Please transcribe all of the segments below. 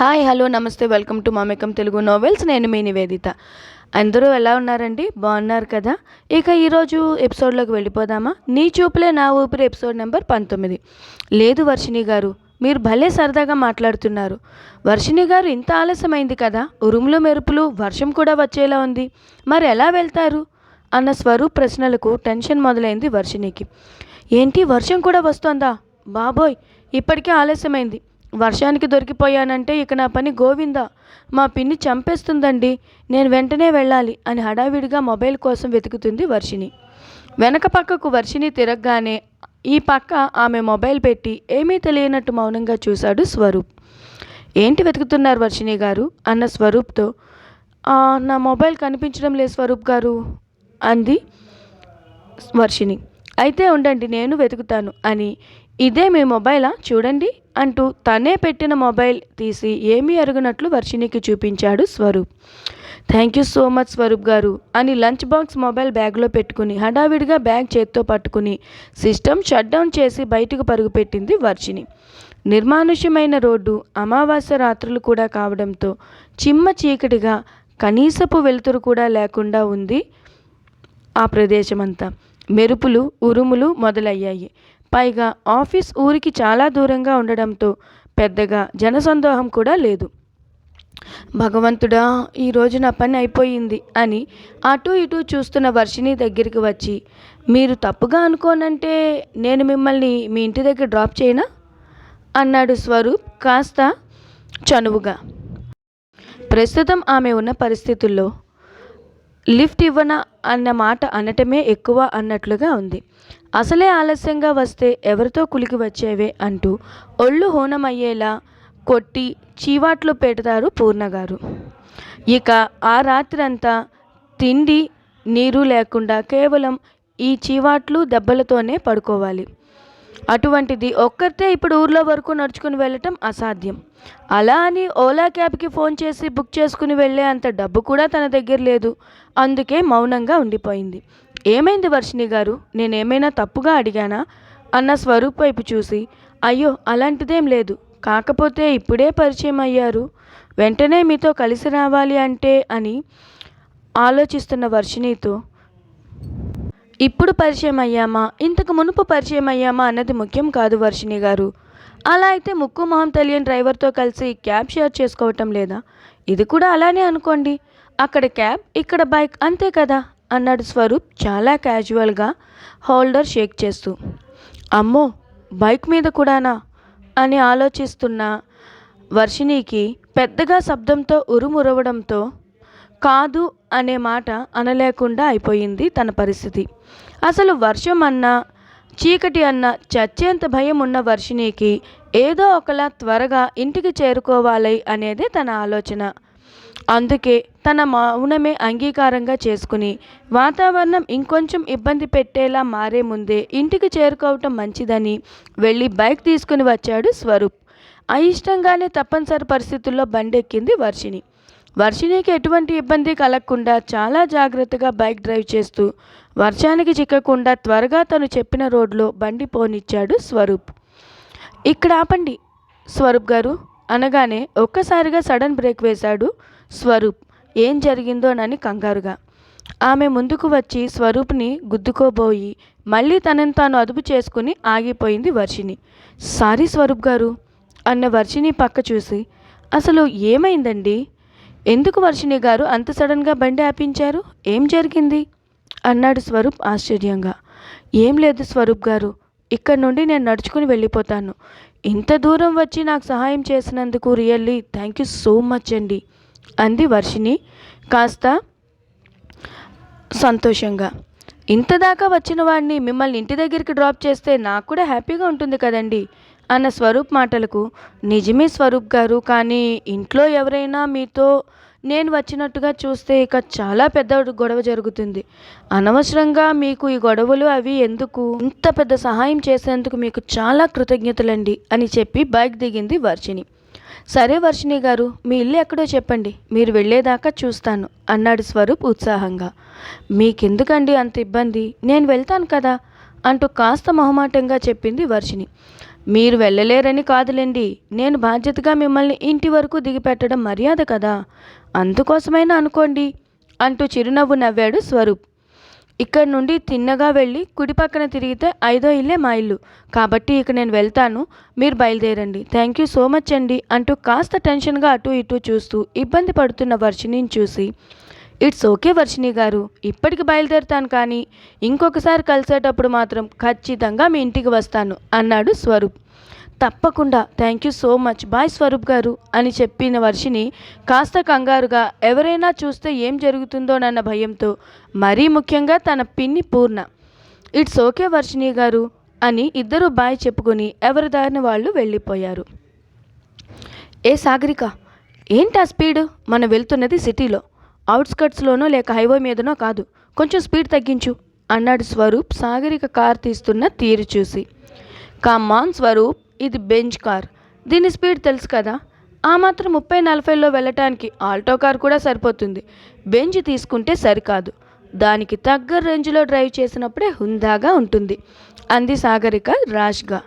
Hi hello నమస్తే welcome to Mamekam Telugu novels నేను మీ నివేదిత. అందరూ ఎలా ఉన్నారండి? బాగున్నారు కదా? ఇక ఈరోజు ఎపిసోడ్లోకి వెళ్ళిపోదామా? నీ చూపులే నా ఊపిరి ఎపిసోడ్ నెంబర్ పంతొమ్మిది. లేదు వర్షిణి గారు మీరు భలే సరదాగా మాట్లాడుతున్నారు. వర్షిణి గారు ఇంత ఆలస్యమైంది కదా? ఉరుములు మెరుపులు వర్షం కూడా వచ్చేలా ఉంది. మరి ఎలా వెళ్తారు? అన్న స్వరూప్ ప్రశ్నలకు టెన్షన్ మొదలైంది వర్షిణికి. ఏంటి వర్షం కూడా వస్తోందా? బాబోయ్ ఇప్పటికే ఆలస్యమైంది. వర్షానికి దొరికిపోయానంటే ఇక నా పని గోవిందా. మా పిన్ని చంపేస్తుందండి. నేను వెంటనే వెళ్ళాలి అని హడావిడిగా మొబైల్ కోసం వెతుకుతుంది వర్షిణి. వెనక పక్కకు వర్షిణి తిరగగానే ఈ పక్క ఆమె మొబైల్ పెట్టి ఏమీ తెలియనట్టు మౌనంగా చూశాడు స్వరూప్. ఏంటి వెతుకుతున్నారు వర్షిణి గారు? అన్న స్వరూప్తో. నా మొబైల్ కనిపించడం లేదు స్వరూప్ గారు అంది వర్షిణి. అయితే ఉండండి నేను వెతుకుతాను అని. ఇదే మీ మొబైలా? చూడండి. అంటూ తనే పెట్టిన మొబైల్ తీసి ఏమీ అరగనట్లు వర్షిణికి చూపించాడు Swaroop. Thank you so much Swaroop garu అని లంచ్ బాక్స్ మొబైల్ బ్యాగ్లో పెట్టుకుని హడావిడిగా బ్యాగ్ చేత్తో పట్టుకుని సిస్టమ్ షట్ డౌన్ చేసి బయటకు పరుగుపెట్టింది వర్షిణి. నిర్మానుష్యమైన రోడ్డు అమావాస్య రాత్రులు కూడా కావడంతో చిమ్మ చీకటిగా కనీసపు వెలుతురు కూడా లేకుండా ఉంది ఆ ప్రదేశమంతా. మెరుపులు ఉరుములు మొదలయ్యాయి. పైగా ఆఫీస్ ఊరికి చాలా దూరంగా ఉండడంతో పెద్దగా జనసందోహం కూడా లేదు. భగవంతుడా ఈరోజు నా పని అయిపోయింది అని అటు ఇటు చూస్తున్న వర్షిని దగ్గరికి వచ్చి మీరు తప్పుగా అనుకోనంటే నేను మిమ్మల్ని మీ ఇంటి దగ్గర డ్రాప్ చేయనా? అన్నాడు స్వరూప్ కాస్త చనువుగా. ప్రస్తుతం ఆమె ఉన్న పరిస్థితుల్లో లిఫ్ట్ ఇవ్వనా అన్న మాట అనటమే ఎక్కువ అన్నట్లుగా ఉంది. అసలే ఆలస్యంగా వస్తే ఎవరితో కులికి వచ్చేవే అంటూ ఒళ్ళు హోనమయ్యేలా కొట్టి చీవాట్లు పెడతారు పూర్ణగారు. ఇక ఆ రాత్రంతా తిండి నీరు లేకుండా కేవలం ఈ చీవాట్లు దెబ్బలతోనే పడుకోవాలి. అటువంటిది ఒక్కరితే ఇప్పుడు ఊర్లో వరకు నడుచుకుని వెళ్ళటం అసాధ్యం. అలా అని ఓలా క్యాబ్కి ఫోన్ చేసి బుక్ చేసుకుని వెళ్ళే అంత డబ్బు కూడా తన దగ్గర లేదు. అందుకే మౌనంగా ఉండిపోయింది. ఏమైంది వర్షిణి గారు? నేనేమైనా తప్పుగా అడిగానా? అన్న స్వరూప్ వైపు చూసి అయ్యో అలాంటిదేం లేదు. కాకపోతే ఇప్పుడే పరిచయం అయ్యారు. వెంటనే మీతో కలిసి రావాలి అంటే అని ఆలోచిస్తున్న వర్షిణితో ఇప్పుడు పరిచయం అయ్యామా? ఇంతకు మునుపు పరిచయం అయ్యామా అన్నది ముఖ్యం కాదు వర్షిణి గారు. అలా అయితే ముక్కు మొహం తెలియని డ్రైవర్తో కలిసి క్యాబ్ షేర్ చేసుకోవటం లేదా? ఇది కూడా అలానే అనుకోండి. అక్కడ క్యాబ్ ఇక్కడ బైక్ అంతే కదా? అన్నాడు స్వరూప్ చాలా క్యాజువల్గా హోల్డర్ షేక్ చేస్తూ. అమ్మో బైక్ మీద కూడానా? అని ఆలోచిస్తున్న వర్షిణికి పెద్దగా శబ్దంతో ఉరుమురవడంతో కాదు అనే మాట అనలేకుండా అయిపోయింది తన పరిస్థితి. అసలు వర్షం అన్నా చీకటి అన్న చచ్చేంత భయం ఉన్న వర్షిణికి ఏదో ఒకలా త్వరగా ఇంటికి చేరుకోవాలి అనేదే తన ఆలోచన. అందుకే తన మౌనమే అంగీకారంగా చేసుకుని వాతావరణం ఇంకొంచెం ఇబ్బంది పెట్టేలా మారే ముందే ఇంటికి చేరుకోవటం మంచిదని వెళ్ళి బైక్ తీసుకుని వచ్చాడు స్వరూప్. అయిష్టంగానే తప్పనిసరి పరిస్థితుల్లో బండెక్కింది వర్షిణి. వర్షిణికి ఎటువంటి ఇబ్బంది కలగకుండా చాలా జాగ్రత్తగా బైక్ డ్రైవ్ చేస్తూ వర్షానికి చిక్కకుండా త్వరగా తను చెప్పిన రోడ్లో బండి పోనిచ్చాడు స్వరూప్. ఇక్కడ ఆపండి స్వరూప్ గారు అనగానే ఒక్కసారిగా సడన్ బ్రేక్ వేశాడు స్వరూప్ ఏం జరిగిందోనని కంగారుగా. ఆమె ముందుకు వచ్చి స్వరూప్ని గుద్దుకోబోయి మళ్ళీ తనని తాను అదుపు చేసుకుని ఆగిపోయింది వర్షిణి. సారీ స్వరూప్ గారు అన్న వర్షిణి పక్క చూసి. అసలు ఏమైందండి? ఎందుకు వర్షిణి గారు అంత సడన్గా బండి ఆపించారు? ఏం జరిగింది? అన్నాడు స్వరూప్ ఆశ్చర్యంగా. ఏం లేదు స్వరూప్ గారు ఇక్కడ నుండి నేను నడుచుకుని వెళ్ళిపోతాను. ఇంత దూరం వచ్చి నాకు సహాయం చేసినందుకు really thank you so much అండి. అంది వర్షిణి. కాస్త సంతోషంగా. ఇంతదాకా వచ్చిన వాడిని మిమ్మల్ని ఇంటి దగ్గరికి డ్రాప్ చేస్తే నాకు కూడా హ్యాపీగా ఉంటుంది కదండి అన్న స్వరూప్ మాటలకు. నిజమే స్వరూప్ గారు కానీ ఇంట్లో ఎవరైనా మీతో నేను వచ్చినట్టుగా చూస్తే ఇక చాలా పెద్ద గొడవ జరుగుతుంది. అనవసరంగా మీకు ఈ గొడవలు అవి ఎందుకు? ఇంత పెద్ద సహాయం చేసేందుకు మీకు చాలా కృతజ్ఞతలండి అని చెప్పి బైక్ దిగింది వర్షిణి. సరే వర్షిణి గారు మీ ఇల్లు ఎక్కడో చెప్పండి. మీరు వెళ్ళేదాకా చూస్తాను అన్నాడు స్వరూప్ ఉత్సాహంగా. మీకెందుకండి అంత ఇబ్బంది? నేను వెళ్తాను కదా? అంటూ కాస్త మొహమాటంగా చెప్పింది వర్షిణి. మీరు వెళ్ళలేరని కాదులేండి. నేను బాధ్యతగా మిమ్మల్ని ఇంటి వరకు దిగిపెట్టడం మర్యాద కదా? అందుకోసమైనా అనుకోండి అంటూ చిరునవ్వు నవ్వాడు స్వరూప్. ఇక్కడ నుండి తిన్నగా వెళ్ళి కుడి పక్కన తిరిగితే ఐదో ఇల్లే మా ఇల్లు. కాబట్టి ఇక నేను వెళ్తాను. మీరు బయలుదేరండి. థ్యాంక్ యూ సో మచ్ అండి అంటూ కాస్త టెన్షన్గా అటు ఇటు చూస్తూ ఇబ్బంది పడుతున్న వర్షిణిని చూసి ఇట్స్ ఓకే వర్షిణి గారు ఇప్పటికి బయలుదేరుతాను కానీ ఇంకొకసారి కలిసేటప్పుడు మాత్రం ఖచ్చితంగా మీ ఇంటికి వస్తాను అన్నాడు స్వరూప్. తప్పకుండా. Thank you so much bye Swaroop garu అని చెప్పిన వర్షిని కాస్త కంగారుగా ఎవరైనా చూస్తే ఏం జరుగుతుందోనన్న భయంతో మరీ ముఖ్యంగా తన పిన్ని పూర్ణ. ఇట్స్ ఓకే వర్షిని గారు అని ఇద్దరు బాయ్ చెప్పుకొని ఎవరి దారిన వాళ్ళు వెళ్ళిపోయారు. ఏ సాగరిక ఏంటి ఆ స్పీడ్? మనం వెళ్తున్నది సిటీలో. అవుట్స్కట్స్లోనో లేక హైవే మీదనో కాదు. కొంచెం స్పీడ్ తగ్గించు అన్నాడు స్వరూప్ సాగరిక కార్ తీస్తున్న తీరు చూసి. కమ్మాన్ స్వరూప్ ఇది బెంచ్ కార్. దీని స్పీడ్ తెలుసు కదా? ఆ మాత్రం ముప్పై నలభైలో వెళ్ళటానికి ఆల్టో కార్ కూడా సరిపోతుంది. బెంచ్ తీసుకుంటే సరికాదు. దానికి తగ్గ రేంజ్లో డ్రైవ్ చేసినప్పుడే హుందాగా ఉంటుంది. అంది Sagarika రాష్గా.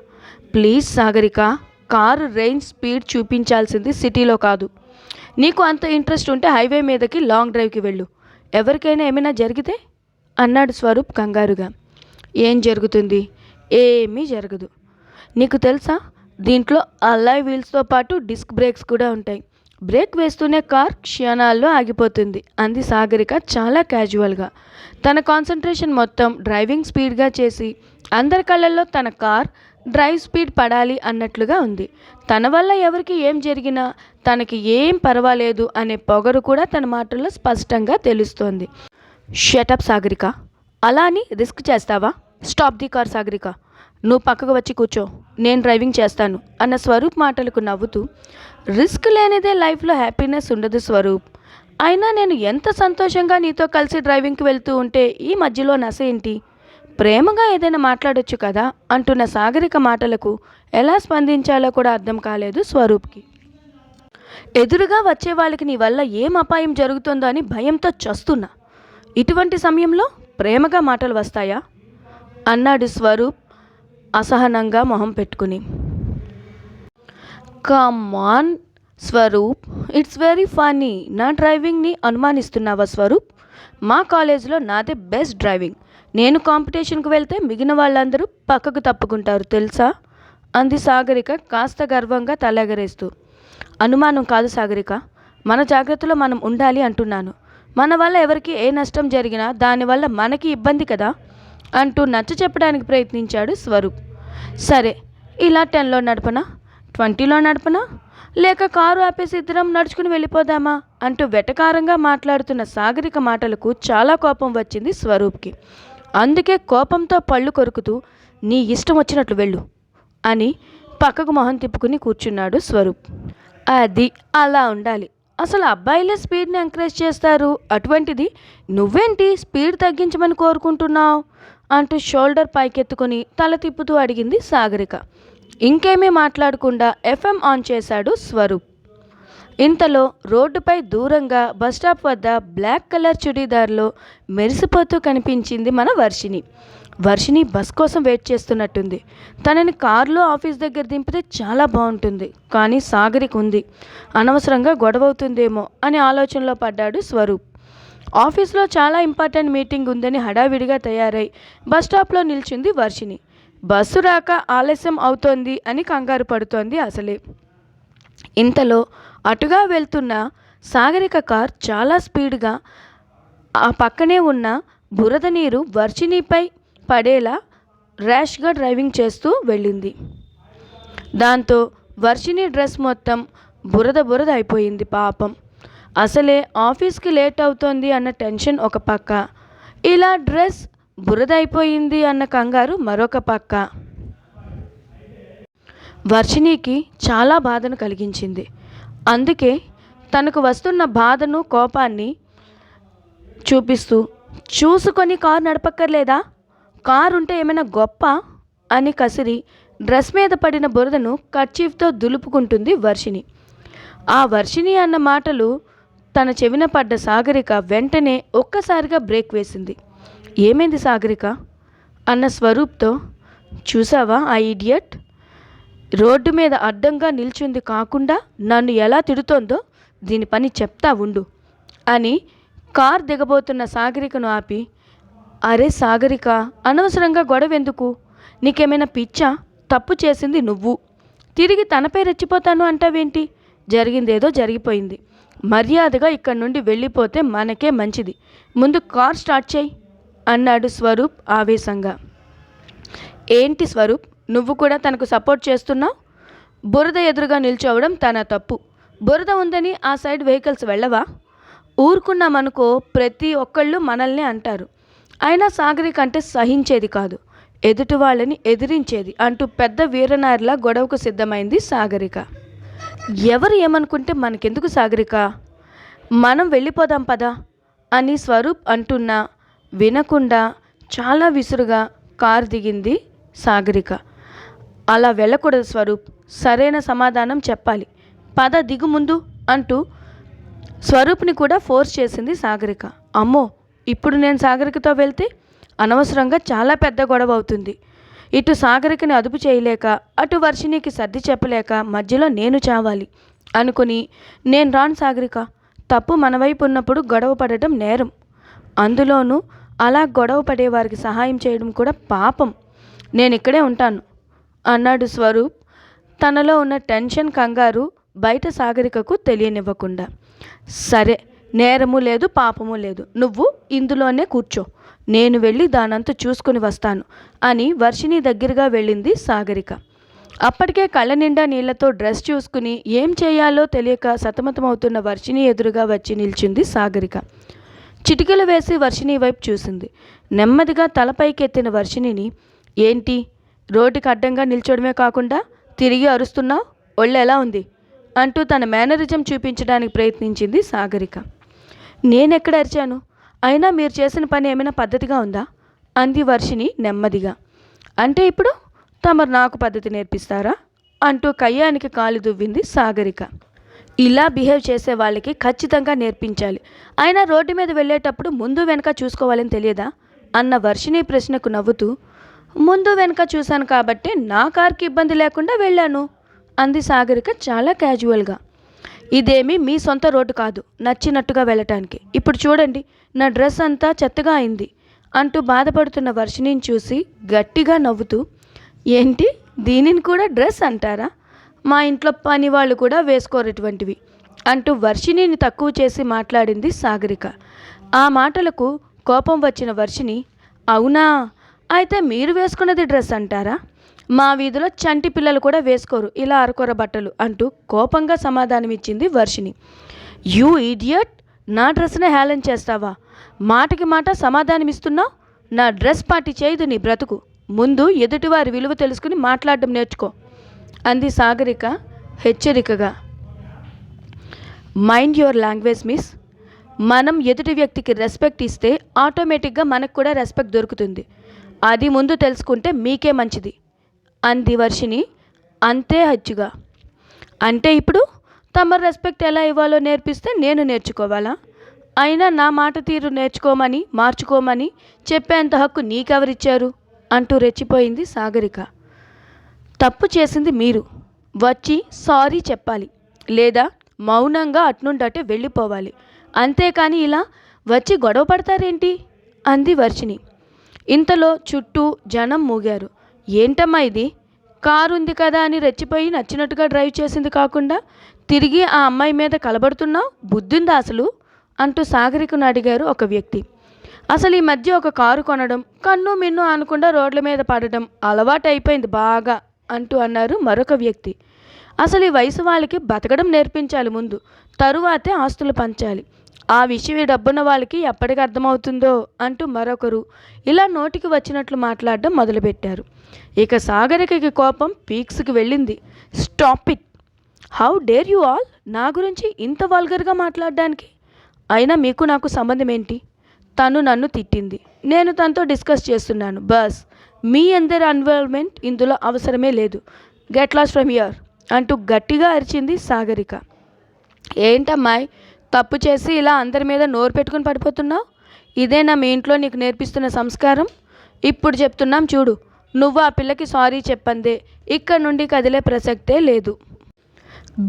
Please Sagarika car range speed చూపించాల్సింది సిటీలో కాదు. నీకు అంత ఇంట్రెస్ట్ ఉంటే హైవే మీదకి లాంగ్ డ్రైవ్కి వెళ్ళు. ఎవరికైనా ఏమైనా జరిగితే? అన్నాడు స్వరూప్ కంగారుగా. ఏం జరుగుతుంది? ఏమీ జరగదు. నీకు తెలుసా? దీంట్లో అల్లాయ్ వీల్స్తో పాటు డిస్క్ బ్రేక్స్ కూడా ఉంటాయి. బ్రేక్ వేస్తూనే కార్ క్షణాల్లో ఆగిపోతుంది. అంది సాగరిక చాలా క్యాజువల్గా. తన కాన్సన్ట్రేషన్ మొత్తం డ్రైవింగ్ స్పీడ్గా చేసి అందరి కళ్ళల్లో తన కార్ డ్రైవ్ స్పీడ్ పడాలి అన్నట్లుగా ఉంది. తన వల్ల ఎవరికి ఏం జరిగినా తనకి ఏం పర్వాలేదు అనే పొగరు కూడా తన మాటల్లో స్పష్టంగా తెలుస్తోంది. Shut up Sagarika. అలా అని రిస్క్ చేస్తావా? Stop the car Sagarika. నువ్వు పక్కకు వచ్చి కూర్చో. నేను డ్రైవింగ్ చేస్తాను అన్న స్వరూప్ మాటలకు నవ్వుతూ రిస్క్ లేనిదే లైఫ్లో హ్యాపీనెస్ ఉండదు స్వరూప్. అయినా నేను ఎంత సంతోషంగా నీతో కలిసి డ్రైవింగ్కి వెళ్తూ ఉంటే ఈ మధ్యలో నశ ఏంటి? ప్రేమగా ఏదైనా మాట్లాడొచ్చు కదా? అంటున్న సాగరిక మాటలకు ఎలా స్పందించాలో కూడా అర్థం కాలేదు స్వరూప్కి. ఎదురుగా వచ్చే వాళ్ళకి నీ వల్ల ఏం అపాయం జరుగుతుందో అని భయంతో చస్తున్నా. ఇటువంటి సమయంలో ప్రేమగా మాటలు వస్తాయా? అన్నాడు స్వరూప్ అసహనంగా మొహం పెట్టుకుని. Come on Swaroop. It's very funny. నా డ్రైవింగ్ని అనుమానిస్తున్నావా స్వరూప్? మా కాలేజీలో నాదే బెస్ట్ డ్రైవింగ్. నేను కాంపిటీషన్కి వెళ్తే మిగిలిన వాళ్ళందరూ పక్కకు తప్పుకుంటారు తెలుసా? అంది సాగరిక కాస్త గర్వంగా తలెగరేస్తూ. అనుమానం కాదు సాగరిక. మన జాగ్రత్తలో మనం ఉండాలి అంటున్నాను. మన వల్ల ఎవరికి ఏ నష్టం జరిగినా దానివల్ల మనకి ఇబ్బంది కదా. అంటూ నచ్చ చెప్పడానికి ప్రయత్నించాడు స్వరూప్. సరే ఇలా టెన్లో నడపనా? ట్వంటీలో నడపనా? లేక కారు ఆపేసి ఇద్దరం నడుచుకుని వెళ్ళిపోదామా? అంటూ వెటకారంగా మాట్లాడుతున్న సాగరిక మాటలకు చాలా కోపం వచ్చింది స్వరూప్కి. అందుకే కోపంతో పళ్ళు కొరుకుతూ నీ ఇష్టం వచ్చినట్లు వెళ్ళు అని పక్కకు మొహం తిప్పుకుని కూర్చున్నాడు స్వరూప్. అది అలా ఉండాలి. అసలు అబ్బాయిలే స్పీడ్ని ఎంకరేజ్ చేస్తారు. అటువంటిది నువ్వేంటి స్పీడ్ తగ్గించమని కోరుకుంటున్నావు? అంటూ షోల్డర్ పైకెత్తుకుని తల తిప్పుతూ అడిగింది సాగరిక. ఇంకేమీ మాట్లాడకుండా ఎఫ్ఎం ఆన్ చేశాడు స్వరూప్. ఇంతలో రోడ్డుపై దూరంగా బస్టాప్ వద్ద బ్లాక్ కలర్ చుడీదార్లో మెరిసిపోతూ కనిపించింది మన వర్షిని వర్షిని బస్ కోసం వెయిట్ చేస్తున్నట్టుంది. తనని కారులో ఆఫీస్ దగ్గర దింపితే చాలా బాగుంటుంది. కానీ సాగరికి ఉంది అనవసరంగా గొడవ అవుతుందేమో అని ఆలోచనలో పడ్డాడు స్వరూప్. ఆఫీస్లో చాలా ఇంపార్టెంట్ మీటింగ్ ఉందని హడావిడిగా తయారై బస్ స్టాప్లో నిల్చుంది వర్షిని బస్సు రాక ఆలస్యం అవుతోంది అని కంగారు పడుతోంది అసలే. ఇంతలో అటుగా వెళ్తున్న సాగరిక కార్ చాలా స్పీడ్గా ఆ పక్కనే ఉన్న బురద నీరు వర్షినిపై పడేలా ర్యాష్గా డ్రైవింగ్ చేస్తూ వెళ్ళింది. దాంతో వర్షిని డ్రెస్ మొత్తం బురద బురద అయిపోయింది పాపం. అసలే ఆఫీస్కి లేట్ అవుతోంది అన్న టెన్షన్ ఒక పక్క. ఇలా డ్రెస్ బురద అయిపోయింది అన్న కంగారు మరొక పక్క. వర్షిణికి చాలా బాధను కలిగించింది. అందుకే తనకు వస్తున్న బాధను కోపాన్ని చూపిస్తూ చూసుకొని కారు నడపక్కర్లేదా? కారు ఉంటే ఏమైనా గొప్ప? అని కసిరి డ్రెస్ మీద పడిన బురదను కర్చీఫ్తో దులుపుకుంటుంది వర్షిణి. ఆ వర్షిణి అన్న మాటలు తన చెవిన పడ్డ సాగరిక వెంటనే ఒక్కసారిగా బ్రేక్ వేసింది. ఏమైంది సాగరిక? అన్న స్వరూప్తో చూసావా ఆ ఇడియట్? రోడ్డు మీద అడ్డంగా నిల్చుంది కాకుండా నన్ను ఎలా తిడుతోందో దీని పని చెప్తా ఉండు అని కార్ దిగబోతున్న సాగరికను ఆపి అరే సాగరిక అనవసరంగా గొడవ ఎందుకు నీకేమైనా పిచ్చా? తప్పు చేసింది నువ్వు. తిరిగి తనపై రెచ్చిపోతాను అంటావేంటి? జరిగిందేదో జరిగిపోయింది. మర్యాదగా ఇక్కడి నుండి వెళ్ళిపోతే మనకే మంచిది. ముందు కార్ స్టార్ట్ చేయి అన్నాడు స్వరూప్ ఆవేశంగా. ఏంటి స్వరూప్? నువ్వు కూడా తనకు సపోర్ట్ చేస్తున్నావు? బురద ఎదురుగా నిల్చోవడం తన తప్పు. బురద ఉందని ఆ సైడ్ వెహికల్స్ వెళ్ళవా? ఊరుకున్నామనుకో ప్రతి ఒక్కళ్ళు మనల్ని అంటారు. అయినా సాగరిక అంటే సహించేది కాదు. ఎదుటి వాళ్ళని ఎదిరించేది అంటూ పెద్ద వీరనారిలా గొడవకు సిద్ధమైంది సాగరిక. ఎవరు ఏమనుకుంటే మనకెందుకు సాగరిక? మనం వెళ్ళిపోదాం పదా అని స్వరూప్ అంటున్నా వినకుండా చాలా విసురుగా కారు దిగింది సాగరిక. అలా వెళ్ళకూడదు స్వరూప్ సరైన సమాధానం చెప్పాలి. పద దిగు ముందు అంటూ స్వరూప్ని కూడా ఫోర్స్ చేసింది సాగరిక. అమ్మో ఇప్పుడు నేను సాగరికతో వెళ్తే అనవసరంగా చాలా పెద్ద గొడవ అవుతుంది. ఇటు సాగరికని అదుపు చేయలేక అటు వర్షిణికి సర్ది చెప్పలేక మధ్యలో నేను చావాలి. అనుకుని నేను రాను సాగరిక. తప్పు మన వైపు ఉన్నప్పుడు గొడవ పడటం నేరం. అందులోనూ అలా గొడవ పడేవారికి సహాయం చేయడం కూడా పాపం. నేను ఇక్కడే ఉంటాను. అన్నాడు స్వరూప్. తనలో ఉన్న టెన్షన్ కంగారు బయట సాగరికకు తెలియనివ్వకుండా. సరే నేరము లేదు పాపము లేదు. నువ్వు ఇందులోనే కూర్చో. నేను వెళ్ళి దానంతా చూసుకుని వస్తాను అని వర్షిణి దగ్గరగా వెళ్ళింది సాగరిక. అప్పటికే కళ్ళ నిండా నీళ్ళతో డ్రెస్ చూసుకుని ఏం చేయాలో తెలియక సతమతమవుతున్న వర్షిణి ఎదురుగా వచ్చి నిల్చుంది సాగరిక. చిటికలు వేసి వర్షిణి వైపు చూసింది. నెమ్మదిగా తలపైకెత్తిన వర్షిణిని ఏంటి? రోడ్డుకి అడ్డంగా నిల్చోడమే కాకుండా తిరిగి అరుస్తున్నావు? ఒళ్ళు ఎలా ఉంది? అంటూ తన మేనరిజం చూపించడానికి ప్రయత్నించింది సాగరిక. నేనెక్కడ అరిచాను? అయినా మీరు చేసిన పని ఏమైనా పద్ధతిగా ఉందా? అంది వర్షిని నెమ్మదిగా. అంటే ఇప్పుడు తమరు నాకు పద్ధతి నేర్పిస్తారా? అంటూ కయ్యానికి కాలు దువ్వింది సాగరిక. ఇలా బిహేవ్ చేసే వాళ్ళకి ఖచ్చితంగా నేర్పించాలి. అయినా రోడ్డు మీద వెళ్ళేటప్పుడు ముందు వెనక చూసుకోవాలని తెలియదా? అన్న వర్షిని ప్రశ్నకు నవ్వుతూ ముందు వెనక చూశాను కాబట్టి నా కార్కి ఇబ్బంది లేకుండా వెళ్ళాను అంది సాగరిక చాలా క్యాజువల్గా ఇదేమీ మీ సొంత రోడ్డు కాదు నచ్చినట్టుగా వెళ్ళటానికి. ఇప్పుడు చూడండి నా డ్రెస్ అంతా చెత్తగా అయింది అంటూ బాధపడుతున్న వర్షిణిని చూసి గట్టిగా నవ్వుతూ ఏంటి దీనిని కూడా డ్రెస్ అంటారా? మా ఇంట్లో పని వాళ్ళు కూడా వేసుకోరటువంటివి అంటూ వర్షిణిని తక్కువ చేసి మాట్లాడింది సాగరిక. ఆ మాటలకు కోపం వచ్చిన వర్షిణి అవునా? అయితే మీరు వేసుకున్నది డ్రెస్ అంటారా? మా వీధిలో చంటి పిల్లలు కూడా వేసుకోరు. ఇలా అరకొర బట్టలు అంటూ కోపంగా సమాధానమిచ్చింది వర్షిణి. యూ ఇడియట్ నా డ్రెస్నే హేళన చేస్తావా? మాటకి మాట సమాధానమిస్తున్నావు? నా డ్రెస్ పార్టీ చేయదు నీ బ్రతుకు. ముందు ఎదుటివారి విలువ తెలుసుకుని మాట్లాడడం నేర్చుకో. అంది Sagarika హెచ్చరికగా. Mind your language miss. మనం ఎదుటి వ్యక్తికి రెస్పెక్ట్ ఇస్తే ఆటోమేటిక్గా మనకు కూడా రెస్పెక్ట్ దొరుకుతుంది. అది ముందు తెలుసుకుంటే మీకే మంచిది. అంది వర్షిని అంతే హచ్చుగా అంటే ఇప్పుడు తమ రెస్పెక్ట్ ఎలా ఇవ్వాలో నేర్పిస్తే నేను నేర్చుకోవాలా? అయినా నా మాట తీరు నేర్చుకోమని మార్చుకోమని చెప్పేంత హక్కు నీకెవరిచ్చారు? అంటూ రెచ్చిపోయింది సాగరిక. తప్పు చేసింది మీరు. వచ్చి సారీ చెప్పాలి. లేదా మౌనంగా అట్నుండటే వెళ్ళిపోవాలి. అంతేకాని ఇలా వచ్చి గొడవ పడతారేంటి? అంది వర్షిని ఇంతలో చుట్టూ జనం మూగారు. ఏంటమ్మా ఇది? కారు ఉంది కదా అని రెచ్చిపోయి నచ్చినట్టుగా డ్రైవ్ చేసింది కాకుండా తిరిగి ఆ అమ్మాయి మీద కలబడుతున్నావు? బుద్ధిందా అసలు? అంటూ సాగరికను అడిగారు ఒక వ్యక్తి. అసలు ఈ మధ్య ఒక కారు కొనడం కన్ను మిన్ను అనకుండా రోడ్ల మీద పడడం అలవాటు అయిపోయింది బాగా అంటూ అన్నారు మరొక వ్యక్తి. అసలు ఈ వయసు వాళ్ళకి బతకడం నేర్పించాలి ముందు తరువాతే ఆస్తులు పంచాలి. ఆ విషయం ఈ డబ్బున్న వాళ్ళకి ఎప్పటికి అర్థమవుతుందో అంటూ మరొకరు ఇలా నోటికి వచ్చినట్లు మాట్లాడడం మొదలుపెట్టారు. ఇక సాగరికకి కోపం పీక్స్కి వెళ్ళింది. Stop it! How dare you all? నా గురించి ఇంత వల్గర్గా మాట్లాడడానికి? అయినా మీకు నాకు సంబంధం ఏంటి? తను నన్ను తిట్టింది. నేను తనతో డిస్కస్ చేస్తున్నాను. బస్! మీ అందరి ఇన్వాల్వ్మెంట్ ఇందులో అవసరమే లేదు. గెట్ లాస్ ఫ్రమ్ ఇయర్ అంటూ గట్టిగా అరిచింది సాగరిక. ఏంటమ్మాయి? తప్పు చేసి ఇలా అందరి మీద నోరు పెట్టుకుని పడిపోతున్నావు ఇదేనా మీ ఇంట్లో నీకు నేర్పిస్తున్న సంస్కారం? ఇప్పుడు చెప్తున్నాం చూడు నువ్వు ఆ పిల్లకి సారీ చెప్పందే. ఇక్కడ నుండి కదిలే ప్రసక్తే లేదు.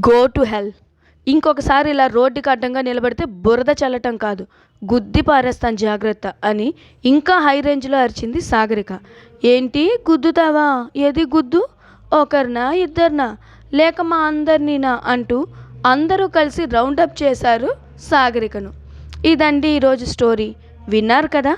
గో టు హెల్ ఇంకొకసారి ఇలా రోడ్డుకి అడ్డంగా నిలబడితే బురద చల్లటం కాదు. గుద్ది పారేస్తాను జాగ్రత్త అని ఇంకా హై రేంజ్లో అరిచింది సాగరిక. ఏంటి గుద్దుతావా? ఏది గుద్దు? ఒకరినా ఇద్దరినా? లేక మా అందరినీనా? అంటూ అందరూ కలిసి రౌండప్ చేశారు సాగరికను. ఇదండి ఈరోజు స్టోరీ. విన్నారు కదా?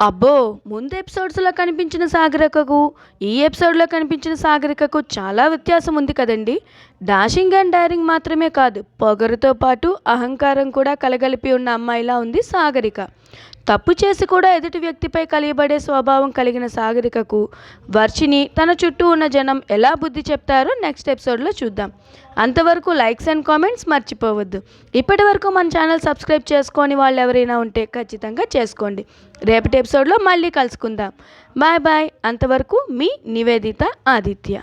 అబ్బో ముందు ఎపిసోడ్స్లో కనిపించిన సాగరికకు ఈ ఎపిసోడ్లో కనిపించిన సాగరికకు చాలా వ్యత్యాసం ఉంది కదండి. డాషింగ్ అండ్ డైరింగ్ మాత్రమే కాదు పొగరుతో పాటు అహంకారం కూడా కలగలిపి ఉన్న అమ్మాయిలా ఉంది సాగరిక. తప్పు చేసి కూడా ఎదుటి వ్యక్తిపై కలియబడే స్వభావం కలిగిన సాగరికకు వర్షిని తన చుట్టూ ఉన్న జనం ఎలా బుద్ధి చెప్తారో నెక్స్ట్ ఎపిసోడ్లో చూద్దాం. అంతవరకు లైక్స్ అండ్ కామెంట్స్ మర్చిపోవద్దు. ఇప్పటి వరకు మన ఛానల్ సబ్స్క్రైబ్ చేసుకొని వాళ్ళు ఎవరైనా ఉంటే ఖచ్చితంగా చేసుకోండి. రేపటి ఎపిసోడ్లో మళ్ళీ కలుసుకుందాం. Bye bye. అంతవరకు మీ నివేదిత ఆదిత్య.